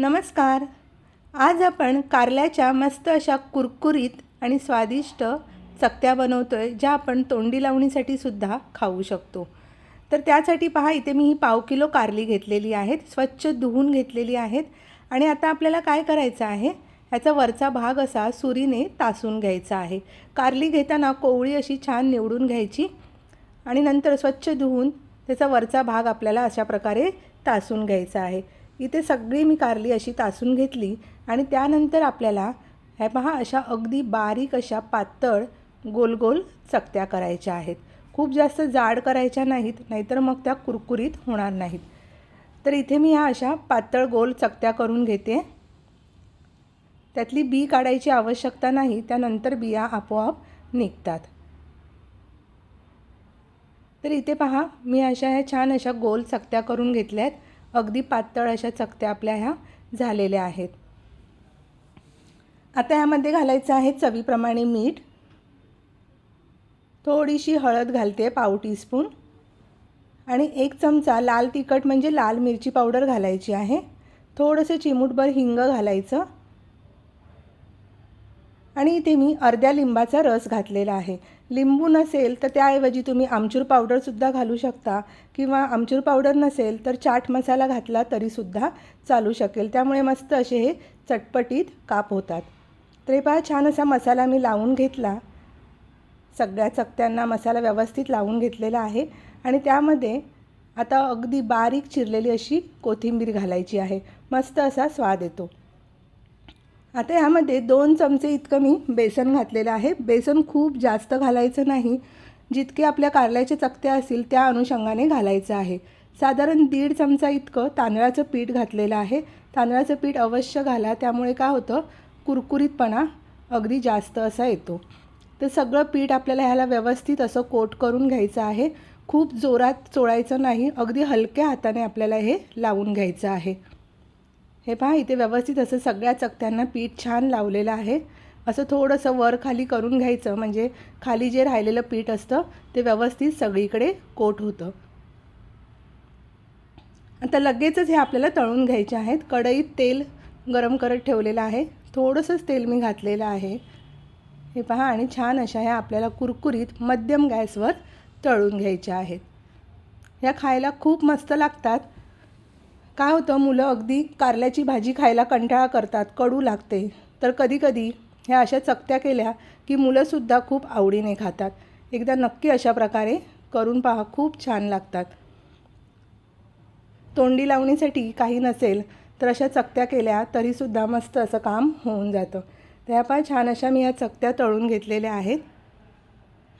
नमस्कार. आज आपण कारल्याच्या मस्त अशा कुरकुरीत आणि स्वादिष्ट चकत्या बनवतो आहे ज्या आपण तोंडी लावणीसाठी सुद्धा खाऊ शकतो. तर त्यासाठी पहा इथे मी ही पाव किलो कारली घेतलेली आहेत स्वच्छ धुवून घेतलेली आहेत आणि आता आपल्याला काय करायचं आहे? ह्याचा वरचा भाग असा सुरीने तासून घ्यायचा आहे. कारली घेताना कोवळी अशी छान निवडून घ्यायची आणि नंतर स्वच्छ धुवून त्याचा वरचा भाग आपल्याला अशा प्रकारे तासून घ्यायचा आहे. इथे सगळी मी कारली अशी तासून घेतली आणि त्यानंतर आपल्याला ह्या पहा अशा अगदी बारीक अशा पातळ गोल गोल चकत्या करायच्या आहेत. खूप जास्त जाड करायच्या नाहीत नाहीतर मग त्या कुरकुरीत होणार नाहीत. तर इथे मी ह्या अशा पातळ गोल चकत्या करून घेते. त्यातली बी काढायची आवश्यकता नाही त्यानंतर बिया आपोआप निघतात. तर इथे पहा मी अशा ह्या छान अशा गोल चकत्या करून घेतल्या आहेत अगदी पातळ अशा चकत्या आपल्या ह्या झालेल्या आहेत. आता ह्यामध्ये घालायचं आहे चवीप्रमाणे मीठ. थोडीशी हळद घालते पाव टीस्पून. आणि एक चमचा लाल तिखट म्हणजे लाल मिरची पावडर घालायची आहे. थोडंसं चिमूटभर हिंग घालायचं. आणि इथे मी अर्ध्या लिंबाचा रस घातलेला आहे. लिंबू नसेल तर त्याऐवजी तुम्ही आमचूर पावडरसुद्धा घालू शकता. किंवा आमचूर पावडर नसेल तर चाट मसाला घातला तरीसुद्धा चालू शकेल. त्यामुळे मस्त असे हे चटपटीत काप होतात. तरी पहा छान असा मसाला मी लावून घेतला. सगळ्या चकत्यांना मसाला व्यवस्थित लावून घेतलेला आहे. आणि त्यामध्ये आता अगदी बारीक चिरलेली अशी कोथिंबीर घालायची आहे. मस्त असा स्वाद येतो. आता ह्यामध्ये दोन चमचे इतकं मी बेसन घातलेलं आहे. बेसन खूप जास्त घालायचं नाही. जितके आपल्या कारल्याचे चकत्या असतील त्या अनुषंगाने घालायचं आहे. साधारण दीड चमचा इतकं तांदळाचं पीठ घातलेलं आहे. तांदळाचं पीठ अवश्य घाला. त्यामुळे काय होतं? कुरकुरीतपणा अगदी जास्त असा येतो. तर सगळं पीठ आपल्याला ह्याला व्यवस्थित असं कोट करून घ्यायचं आहे. खूप जोरात चोळायचं नाही. अगदी हलक्या हाताने आपल्याला हे लावून घ्यायचं आहे. हे पहा इथे व्यवस्थित असं सगळ्या चकत्यांना पीठ छान लावलेलं आहे. असं थोडंसं वर खाली करून घ्यायचं म्हणजे खाली जे राहिलेलं पीठ असतं ते व्यवस्थित सगळीकडे कोट होतं. आता लगेचच हे आपल्याला तळून घ्यायचे आहेत. कढईत तेल गरम करत ठेवलेलं आहे. थोडंसंच तेल मी घातलेलं आहे. हे पहा आणि छान अशा ह्या आपल्याला कुरकुरीत मध्यम गॅसवर तळून घ्यायच्या आहेत. ह्या खायला खूप मस्त लागतात. काय होतं मुलं अगदी कारल्याची भाजी खायला कंटाळा करतात कडू लागते. तर कधीकधी ह्या अशा चकत्या केल्या की मुलंसुद्धा खूप आवडीने खातात. एकदा नक्की अशा प्रकारे करून पहा खूप छान लागतात. तोंडी लावणीसाठी काही नसेल तर अशा चकत्या केल्या तरीसुद्धा मस्त असं काम होऊन जातं. त्या पाय छान अशा मी ह्या चकत्या तळून घेतलेल्या आहेत.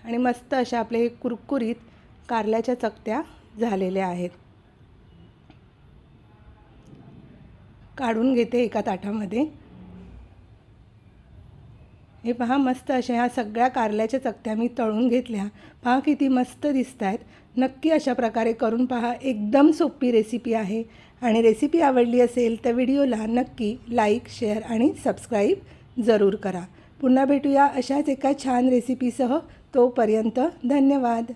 आणि मस्त अशा आपले कुरकुरीत कारल्याच्या चकत्या झालेल्या आहेत. काढून घेते एका ताटामध्ये. हे पहा मस्त अशा ह्या सगळ्या कारल्याच्या चकत्या मी तळून घेतल्या. पहा किती मस्त दिसत आहेत नक्की अशा प्रकारे करून पहा. एकदम सोपी रेसिपी आहे. आणि रेसिपी आवडली असेल तर व्हिडिओला नक्की लाईक शेअर आणि सबस्क्राईब जरूर करा. पुन्हा भेटूया अशाच एका छान रेसिपीसह तोपर्यंत धन्यवाद.